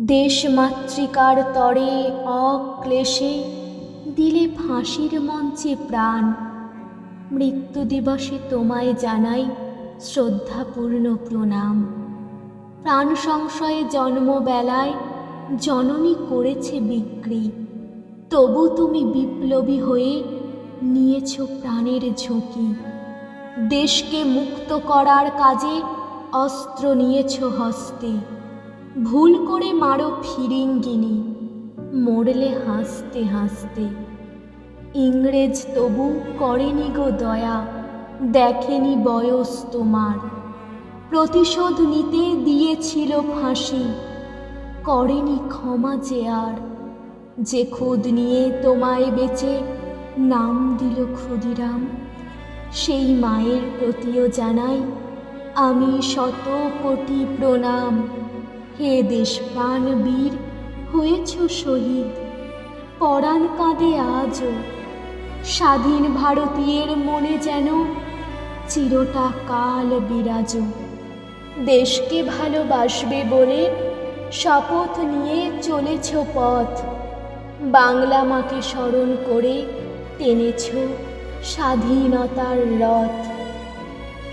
দেশমাতৃকার তরে অক্লেশে দিলে ফাঁসির মঞ্চে প্রাণ। মৃত্যু দিবসে তোমায় জানাই শ্রদ্ধাপূর্ণ প্রণাম। প্রাণ সংশয়ে জন্মবেলায় জননী করেছে বিক্রি। তবু তুমি বিপ্লবী হয়ে নিয়েছ প্রাণের ঝুঁকি। দেশকে মুক্ত করার কাজে অস্ত্র নিয়েছ হস্তে। ভুল করে মারো ফিরিঙ্গিনি, মরলে হাসতে হাসতে। ইংরেজ তবু করেনি গো দয়া, দেখেনি বয়স তোমার। প্রতিশোধ নিতে দিয়েছিল ফাঁসি, করেনি ক্ষমা যে আর। যে খুদ নিয়ে তোমায় বেঁচে নাম দিল ক্ষুদিরাম, সেই মায়ের প্রতিও জানাই আমি শত কোটি প্রণাম। হে দেশপ্রাণ বীর, হয়েছ শহীদ। পরাণ কাঁদে আজও। স্বাধীন ভারতীয়ের মনে যেন চিরটা কাল বিরাজ দেশকে ভালোবাসবে বলে শপথ নিয়ে চলেছ পথ। বাংলা মাকে স্মরণ করে টেনেছ স্বাধীনতার রথ।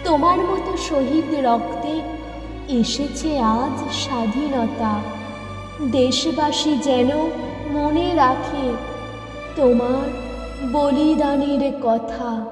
তোমার মতো শহীদ রক্তে এসেছে আজ স্বাধীনতা। দেশবাসী যেন মনে রাখে তোমার বলিদানের কথা।